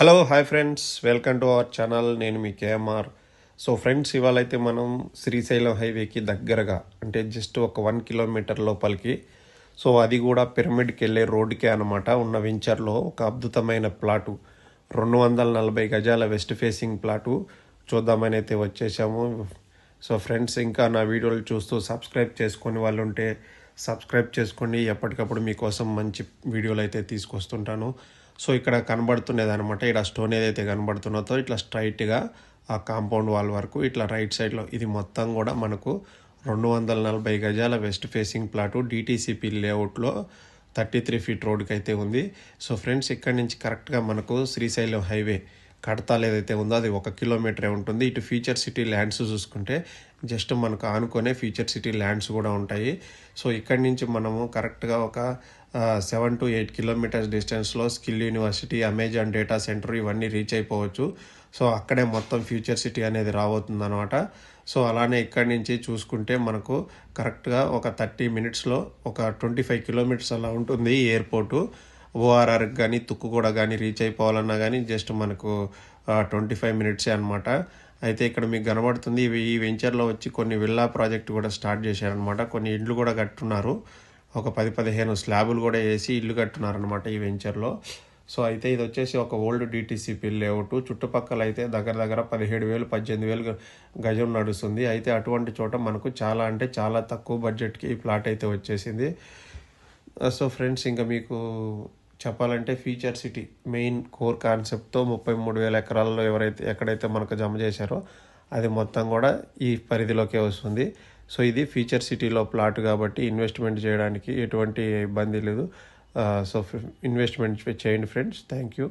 Hello hi friends welcome to our channel నేను మీ KMR. So friends ఇవాళ అయితే మనం శ్రీశైలం హైవేకి దగ్గరగా అంటే జస్ట్ ఒక వన్ కిలోమీటర్ లోపలికి సో అది కూడా పిరమిడ్కి వెళ్ళే రోడ్డుకే అనమాట ఉన్న వెంచర్లో ఒక అద్భుతమైన ప్లాటు రెండు వందల నలభై గజాల వెస్ట్ ఫేసింగ్ ప్లాటు చూద్దామని అయితే వచ్చేసాము. సో ఫ్రెండ్స్ ఇంకా నా వీడియోలు చూస్తూ సబ్స్క్రైబ్ చేసుకొని వాళ్ళు ఉంటే సబ్స్క్రైబ్ చేసుకోండి. ఎప్పటికప్పుడు మీకోసం మంచి వీడియోలు అయితే తీసుకొస్తుంటాను. సో ఇక్కడ కనబడుతున్నది అనమాట ఇక్కడ స్టోన్ ఏదైతే కనబడుతున్నదో ఇట్లా స్ట్రైట్గా ఆ కాంపౌండ్ వాల్ వరకు ఇట్లా రైట్ సైడ్లో ఇది మొత్తం కూడా మనకు రెండు వందల నలభై గజాల వెస్ట్ ఫేసింగ్ ప్లాటు డిటీసీపీ లేఅవుట్లో థర్టీ త్రీ ఫీట్ రోడ్కి అయితే ఉంది. సో ఫ్రెండ్స్ ఇక్కడ నుంచి కరెక్ట్గా మనకు శ్రీశైలం హైవే కడతాలు ఏదైతే ఉందో అది ఒక కిలోమీటరే ఉంటుంది. ఇటు ఫ్యూచర్ సిటీ ల్యాండ్స్ చూసుకుంటే జస్ట్ మనకు ఆనుకునే ఫ్యూచర్ సిటీ ల్యాండ్స్ కూడా ఉంటాయి. సో ఇక్కడి నుంచి మనము కరెక్ట్గా ఒక సెవెన్ టు ఎయిట్ కిలోమీటర్స్ డిస్టెన్స్లో skill university Amazon data centre ఇవన్నీ రీచ్ అయిపోవచ్చు. సో అక్కడే మొత్తం ఫ్యూచర్ సిటీ అనేది రాబోతుంది అనమాట సో అలానే ఇక్కడి నుంచి చూసుకుంటే మనకు కరెక్ట్గా ఒక థర్టీ మినిట్స్లో ఒక ట్వంటీ ఫైవ్ కిలోమీటర్స్ అలా ఉంటుంది ఈ ఎయిర్పోర్టు. ఓఆర్ఆర్కి కానీ తుక్కుగూడ కానీ రీచ్ అయిపోవాలన్నా కానీ జస్ట్ మనకు ట్వంటీ ఫైవ్ మినిట్సే అనమాట అయితే ఇక్కడ మీకు కనబడుతుంది ఈ వెంచర్లో వచ్చి కొన్ని విల్లా ప్రాజెక్ట్ కూడా స్టార్ట్ చేశారనమాట కొన్ని ఇండ్లు కూడా కట్టున్నారు. ఒక పది పదిహేను స్లాబులు కూడా వేసి ఇల్లు కట్టున్నారనమాట ఈ వెంచర్లో. సో అయితే ఇది వచ్చేసి ఒక ఓల్డ్ డిటీసీపీ లేఅవుట్. చుట్టుపక్కల అయితే దగ్గర దగ్గర పదిహేడు వేలు పద్దెనిమిది వేలు గజం నడుస్తుంది. అయితే అటువంటి చోట మనకు చాలా అంటే చాలా తక్కువ బడ్జెట్కి ఈ ప్లాట్ అయితే వచ్చేసింది. సో ఫ్రెండ్స్ ఇంకా మీకు చెప్పాలంటే ఫీచర్ సిటీ మెయిన్ కోర్ కాన్సెప్ట్తో ముప్పై మూడు వేల ఎకరాల్లో ఎవరైతే ఎక్కడైతే మనకు జమ చేశారో అది మొత్తం కూడా ఈ పరిధిలోకే వస్తుంది. సో ఇది ఫీచర్ సిటీలో ప్లాట్ కాబట్టి ఇన్వెస్ట్మెంట్ చేయడానికి ఎటువంటి ఇబ్బంది లేదు. సో ఇన్వెస్ట్మెంట్ చేయండి ఫ్రెండ్స్ థ్యాంక్ యూ